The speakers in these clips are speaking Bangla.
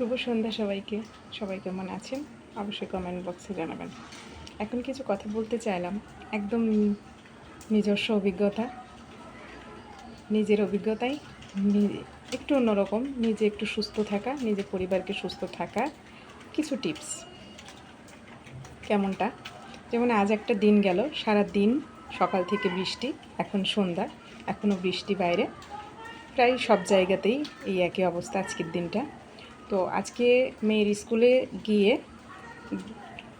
শুভ সন্ধ্যা সবাইকে। সবাই কেমন আছেন? অবশ্যই কমেন্ট বক্সে জানাবেন। এখন কিছু কথা বলতে চাইলাম। একদম নিজস্ব অভিজ্ঞতা। নিজের অভিজ্ঞতাই একটু অন্যরকম। নিজে একটু সুস্থ থাকা, নিজের পরিবারকে সুস্থ থাকা, কিছু টিপস কেমনটা? যেমন আজ একটা দিন গেল। সারা দিন সকাল থেকে বৃষ্টি, এখন সন্ধ্যা এখনও বৃষ্টি বাইরে। প্রায় সব জায়গাতেই এই একই অবস্থা আজকের দিনটা। তো আজকে মেয়ের স্কুলে গিয়ে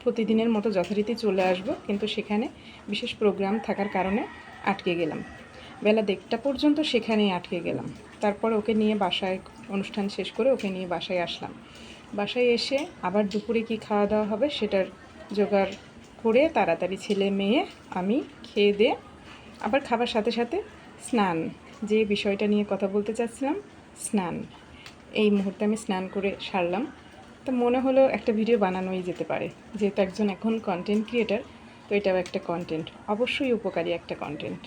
প্রতিদিনের মতো যথারীতি চলে আসব, কিন্তু সেখানে বিশেষ প্রোগ্রাম থাকার কারণে আটকে গেলাম। বেলা দেড়টা পর্যন্ত সেখানেই আটকে গেলাম। তারপর ওকে নিয়ে বাসায় অনুষ্ঠান শেষ করে ওকে নিয়ে বাসায় আসলাম। বাসায় এসে আবার দুপুরে কি খাওয়া দাওয়া হবে সেটার জোগাড় করে তাড়াতাড়ি ছেলে মেয়ে, আমি খেয়ে দিয়ে আবার খাবার সাথে সাথে স্নান, যে বিষয়টা নিয়ে কথা বলতে চাচ্ছিলাম, স্নান। এই মুহূর্তে আমি স্নান করে সারলাম। তো মনে হলো একটা ভিডিও বানানোই যেতে পারে। যেহেতু একজন এখন কন্টেন্ট ক্রিয়েটার তো এটাও একটা কন্টেন্ট অবশ্যই উপকারী একটা কন্টেন্ট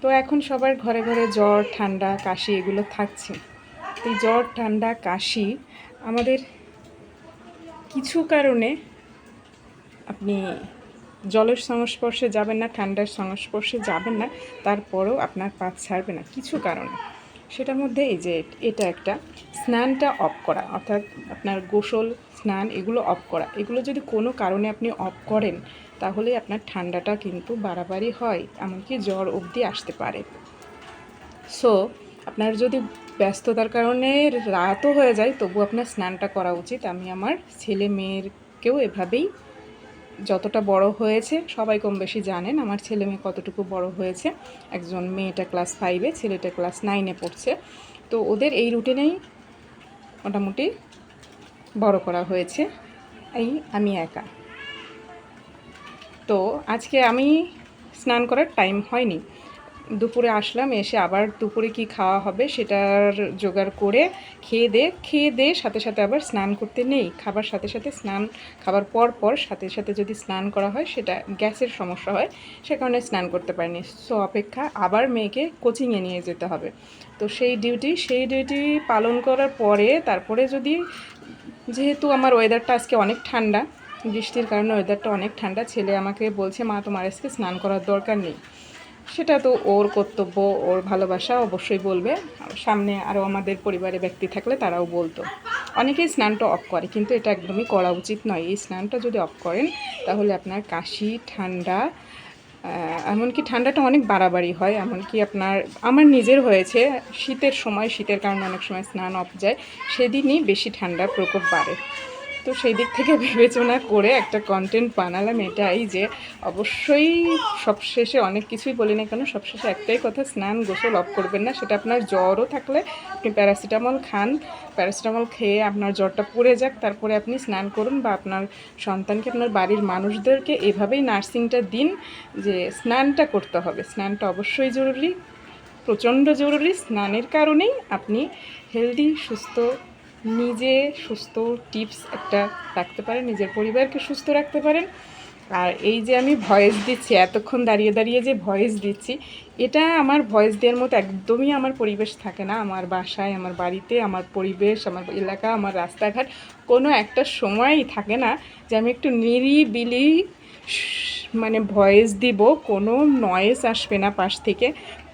তো এখন সবার ঘরে ঘরে জ্বর, ঠান্ডা, কাশি এগুলো থাকছে। তো এই জ্বর, ঠান্ডা, কাশি আমাদের কিছু কারণে আপনি জলের সংস্পর্শে যাবেন না, ঠান্ডার সংস্পর্শে যাবেন না, তারপরেও আপনার পাত ছাড়বে না। কিছু কারণে। সেটার মধ্যে এই যে এটা একটা স্নানটা অফ করা, অর্থাৎ আপনার গোসল, স্নান এগুলো অফ করা। এগুলো যদি কোনো কারণে আপনি অফ করেন, তাহলে আপনার ঠান্ডাটা কিন্তু বাড়াবাড়ি হয়, এমনকি জ্বর অবধি আসতে পারে। সো আপনার যদি ব্যস্ততার কারণে রাতও হয়ে যায় তবু আপনার স্নানটা করা উচিত। আমি আমার ছেলে মেয়েরকেও এভাবেই যতটা বড় হয়েছে, সবাই কম বেশি জানেন আমার ছেলে মেয়ে কতটুকু বড় হয়েছে। একজন মেয়েটা ক্লাস ফাইভে ছেলেটা ক্লাস নাইনে পড়ছে। তো ওদের এই রুটিনেই মোটামুটি বড় করা হয়েছে। এই আমি একা। তো আজকে আমি স্নান করার টাইম হয়নি। দুপুরে আসলাম, এসে আবার দুপুরে কি খাওয়া হবে সেটার জোগাড় করে খেয়ে দে খেয়ে দে, সাথে সাথে আবার স্নান করতে নেই। খাবার সাথে সাথে স্নান, খাবার পর পর সাথে সাথে যদি স্নান করা হয় সেটা গ্যাসের সমস্যা হয়, সে কারণে স্নান করতে পারিনি। সো, অপেক্ষা আবার মেয়েকে কোচিংয়ে নিয়ে যেতে হবে। তো সেই ডিউটি সেই ডিউটি পালন করার পরে তারপরে যদি, যেহেতু আমার ওয়েদারটা আজকে অনেক ঠান্ডা, বৃষ্টির কারণে ওয়েদারটা অনেক ঠান্ডা, ছেলে আমাকে বলছে, মা, তোমার আজকে স্নান করার দরকার নেই। সেটা তো ওর কর্তব্য, ওর ভালোবাসা অবশ্যই বলবে। সামনে আরও আমাদের পরিবারে ব্যক্তি থাকলে তারাও বলতো। অনেকেই স্নানটা অফ করে, কিন্তু এটা একদমই করা উচিত নয়। এই স্নানটা যদি অফ করেন, তাহলে আপনার কাশি, ঠান্ডা এমনকি ঠান্ডাটা অনেক বাড়াবাড়ি হয়। এমনকি আপনার, আমার নিজের হয়েছে, শীতের সময়, শীতের কারণে অনেক সময় স্নান অফ যায়, সেদিনই বেশি ঠান্ডার প্রকোপ বাড়ে। তো সেই দিক থেকে বিবেচনা করে একটা কন্টেন্ট বানালাম এটাই যে অবশ্যই সবশেষে অনেক কিছুই বলি না কেন, সবশেষে একটাই কথা, স্নান গোসল অফ করবেন না, সেটা আপনার জ্বরও থাকলে আপনি প্যারাসিটামল খান। প্যারাসিটামল খেয়ে আপনার জ্বরটা পড়ে যাক, তারপরে আপনি স্নান করুন বা আপনার সন্তানকে, আপনার বাড়ির মানুষদেরকে এভাবেই নার্সিংটা দিন যে স্নানটা করতে হবে। স্নানটা অবশ্যই জরুরি, প্রচণ্ড জরুরি। স্নানের কারণেই আপনি হেলদি সুস্থ নিজে সুস্থ টিপস একটা রাখতে পারেন, নিজের পরিবারকে সুস্থ রাখতে পারেন। আর এই যে আমি ভয়েস দিচ্ছি, এতক্ষণ দাঁড়িয়ে দাঁড়িয়ে যে ভয়েস দিচ্ছি, এটা আমার ভয়েস দেওয়ার মতো একদমই আমার পরিবেশ থাকে না। আমার বাসায়, আমার বাড়িতে, আমার পরিবেশ, আমার এলাকা, আমার রাস্তাঘাট কোনো একটা সময়ই থাকে না যে আমি একটু নিরিবিলি মানে ভয়েস দিব, কোনো নয়েজ আসবে না পাশ থেকে।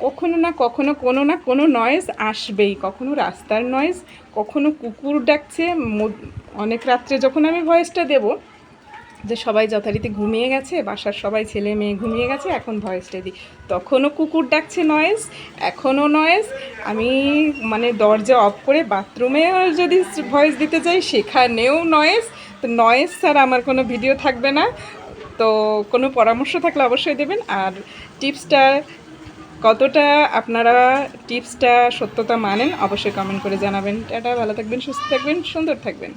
কখনো না কখনো, কোনো না কোনো নয়েজ আসবেই। কখনো রাস্তার নয়েজ কখনো কুকুর ডাকছে। অনেক রাত্রে যখন আমি ভয়েসটা দেব, যে সবাই যথারীতি ঘুমিয়ে গেছে, বাসার সবাই ছেলে মেয়ে ঘুমিয়ে গেছে, এখন ভয়েসটা দিই। তখনও কুকুর ডাকছে নয়েজ এখনও নয়েজ আমি মানে দরজা অফ করে বাথরুমেও যদি ভয়েস দিতে যাই, সেখানেও নয়েজ তো নয়েজ ছাড়া আমার কোনো ভিডিও থাকবে না। তো কোনো পরামর্শ থাকলে অবশ্যই দেবেন। আর টিপসটা, কতটা আপনারা টিপসটা সত্যতা মানেন অবশ্যই কমেন্ট করে জানাবেন। এটা ভালো থাকবেন, সুস্থ থাকবেন, সুন্দর থাকবেন।